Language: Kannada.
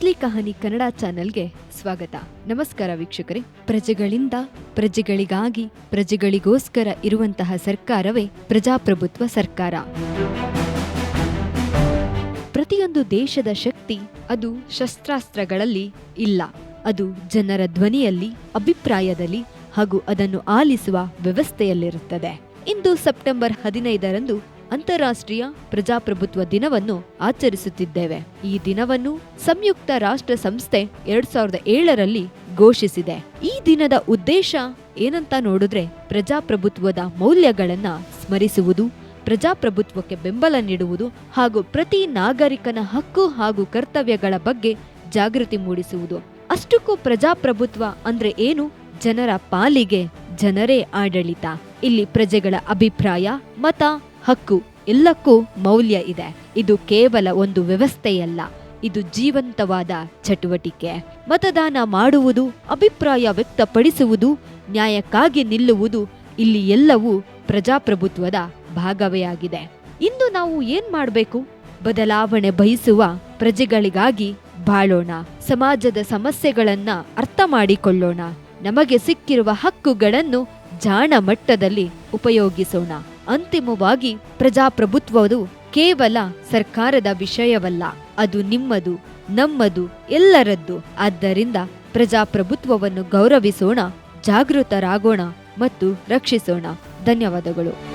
ಅಸ್ಲಿ ಕಹಾನಿ ಕನ್ನಡ ಚಾನೆಲ್ಗೆ ಸ್ವಾಗತ. ನಮಸ್ಕಾರ ವೀಕ್ಷಕರೇ. ಪ್ರಜೆಗಳಿಂದ ಪ್ರಜೆಗಳಿಗಾಗಿ, ಪ್ರಜೆಗಳಿಗೋಸ್ಕರ ಇರುವಂತಹ ಸರ್ಕಾರವೇ ಪ್ರಜಾಪ್ರಭುತ್ವ ಸರ್ಕಾರ. ಪ್ರತಿಯೊಂದು ದೇಶದ ಶಕ್ತಿ ಅದು ಶಸ್ತ್ರಾಸ್ತ್ರಗಳಲ್ಲಿ ಇಲ್ಲ. ಅದು ಜನರ ಧ್ವನಿಯಲ್ಲಿ, ಅಭಿಪ್ರಾಯದಲ್ಲಿ ಹಾಗೂ ಅದನ್ನು ಆಲಿಸುವ ವ್ಯವಸ್ಥೆಯಲ್ಲಿರುತ್ತದೆ. ಇಂದು ಸೆಪ್ಟೆಂಬರ್ ಹದಿನೈದರಂದು ಅಂತಾರಾಷ್ಟ್ರೀಯ ಪ್ರಜಾಪ್ರಭುತ್ವ ದಿನವನ್ನು ಆಚರಿಸುತ್ತಿದ್ದೇವೆ. ಈ ದಿನವನ್ನು ಸಂಯುಕ್ತ ರಾಷ್ಟ್ರ ಸಂಸ್ಥೆ ಎರಡ್ ಸಾವಿರದ ಏಳರಲ್ಲಿ ಘೋಷಿಸಿದೆ. ಈ ದಿನದ ಉದ್ದೇಶ ಏನಂತ ನೋಡಿದ್ರೆ ಪ್ರಜಾಪ್ರಭುತ್ವದ ಮೌಲ್ಯಗಳನ್ನ ಸ್ಮರಿಸುವುದು, ಪ್ರಜಾಪ್ರಭುತ್ವಕ್ಕೆ ಬೆಂಬಲ ನೀಡುವುದು ಹಾಗೂ ಪ್ರತಿ ನಾಗರಿಕನ ಹಕ್ಕು ಹಾಗೂ ಕರ್ತವ್ಯಗಳ ಬಗ್ಗೆ ಜಾಗೃತಿ ಮೂಡಿಸುವುದು. ಅಷ್ಟಕ್ಕೂ ಪ್ರಜಾಪ್ರಭುತ್ವ ಅಂದ್ರೆ ಏನು? ಜನರ ಪಾಲಿಗೆ ಜನರೇ ಆಡಳಿತ. ಇಲ್ಲಿ ಪ್ರಜೆಗಳ ಅಭಿಪ್ರಾಯ, ಮತ ಹಕ್ಕು ಎಲ್ಲಕ್ಕೂ ಮೌಲ್ಯ ಇದೆ. ಇದು ಕೇವಲ ಒಂದು ವ್ಯವಸ್ಥೆಯಲ್ಲ. ಇದು ಜೀವಂತವಾದ ಚಟುವಟಿಕೆ. ಮತದಾನ ಮಾಡುವುದು, ಅಭಿಪ್ರಾಯ ವ್ಯಕ್ತಪಡಿಸುವುದು, ನ್ಯಾಯಕ್ಕಾಗಿ ನಿಲ್ಲುವುದು ಇಲ್ಲಿ ಎಲ್ಲವೂ ಪ್ರಜಾಪ್ರಭುತ್ವದ ಭಾಗವೇ ಆಗಿದೆ. ಇಂದು ನಾವು ಏನ್ ಮಾಡಬೇಕು? ಬದಲಾವಣೆ ಬಯಸುವ ಪ್ರಜೆಗಳಿಗಾಗಿ ಬಾಳೋಣ. ಸಮಾಜದ ಸಮಸ್ಯೆಗಳನ್ನ ಅರ್ಥ ಮಾಡಿಕೊಳ್ಳೋಣ. ನಮಗೆ ಸಿಕ್ಕಿರುವ ಹಕ್ಕುಗಳನ್ನು ಜಾಣ ಮಟ್ಟದಲ್ಲಿ ಉಪಯೋಗಿಸೋಣ. ಅಂತಿಮವಾಗಿ ಪ್ರಜಾಪ್ರಭುತ್ವವು ಕೇವಲ ಸರ್ಕಾರದ ವಿಷಯವಲ್ಲ. ಅದು ನಿಮ್ಮದು, ನಮ್ಮದು, ಎಲ್ಲರದ್ದು. ಆದ್ದರಿಂದ ಪ್ರಜಾಪ್ರಭುತ್ವವನ್ನು ಗೌರವಿಸೋಣ, ಜಾಗೃತರಾಗೋಣ ಮತ್ತು ರಕ್ಷಿಸೋಣ. ಧನ್ಯವಾದಗಳು.